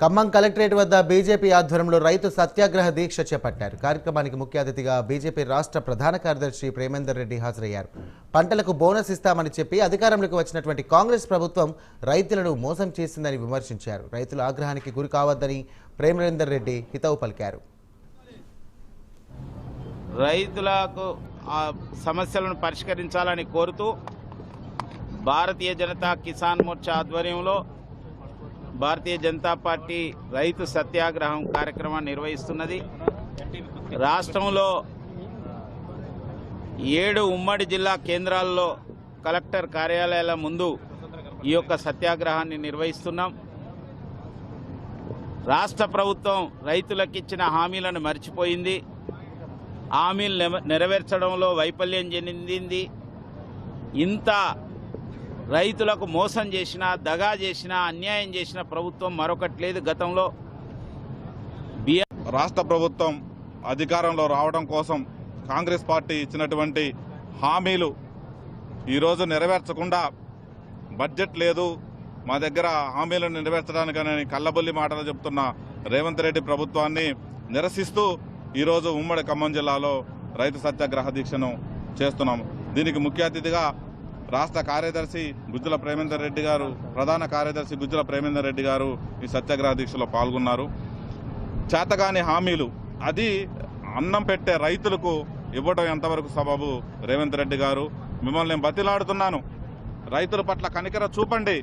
Khammam collectorate వద్ద BJP ఆధ్వర్యంలో రైతు సత్యాగ్రహ దీక్ష చేపట్టారు. కార్యక్రమానికి ముఖ్య అతిథిగా బీజేపీ రాష్ట్ర ప్రధాన కార్యదర్శి ప్రేమేందర్ రెడ్డి హాజరయ్యారు. పంటలకు బోనస్ ఇస్తామని చెప్పి అధికారంలోకి వచ్చినటువంటి కాంగ్రెస్ ప్రభుత్వం రైతులను మోసం చేసిందని విమర్శించారు. రైతుల ఆగ్రహానికి గురి కావద్దని ప్రేమేందర్ రెడ్డి హితవు పలికారు. రైతులకు సమస్యలను పరిష్కరించాలని కోరుతూ భారతీయ జనతా కిసాన్ మోర్చా ఆధ్వర్యంలో భారతీయ జనతా పార్టీ రైతు సత్యాగ్రహం కార్యక్రమాన్ని నిర్వహిస్తున్నది. రాష్ట్రంలో ఏడు ఉమ్మడి జిల్లా కేంద్రాల్లో కలెక్టర్ కార్యాలయాల ముందు ఈ యొక్క సత్యాగ్రహాన్ని నిర్వహిస్తున్నాం. రాష్ట్ర ప్రభుత్వం రైతులకు ఇచ్చిన హామీలను మర్చిపోయింది. హామీలు నెవ- నెరవేర్చడంలో వైఫల్యం చెందింది. ఇంత రైతులకు మోసం చేసిన దగా చేసిన అన్యాయం చేసిన ప్రభుత్వం మరొకటి లేదు గతంలో. రాష్ట్ర ప్రభుత్వం అధికారంలో రావడం కోసం కాంగ్రెస్ పార్టీ ఇచ్చినటువంటి హామీలు ఈరోజు నెరవేర్చకుండా బడ్జెట్ లేదు. మా దగ్గర హామీలను నెరవేర్చడానికని కళ్ళబొల్లి మాటలు చెబుతున్న రేవంత్ రెడ్డి ప్రభుత్వాన్ని నిరసిస్తూ ఈరోజు ఉమ్మడి ఖమ్మం జిల్లాలో రైతు సత్యాగ్రహ దీక్షను చేస్తున్నాము. దీనికి ముఖ్య అతిథిగా రాష్ట్ర కార్యదర్శి గుజ్జుల ప్రేమేందర్ రెడ్డి గారు ప్రధాన కార్యదర్శి గుజ్జుల ప్రేమేందర్ రెడ్డి గారు ఈ సత్యాగ్రహ దీక్షలో పాల్గొన్నారు. చేతగాని హామీలు అది అన్నం పెట్టే రైతులకు ఇవ్వడం ఎంతవరకు సబబు? రేవంత్ రెడ్డి గారు మిమ్మల్ని నేను బతిలాడుతున్నాను. రైతుల పట్ల కనికర చూపండి.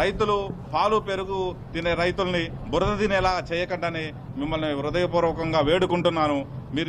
రైతులు పాలు పెరుగు తినే రైతుల్ని బురద తినేలా చేయకండి మిమ్మల్ని హృదయపూర్వకంగా వేడుకుంటున్నాను. మీరు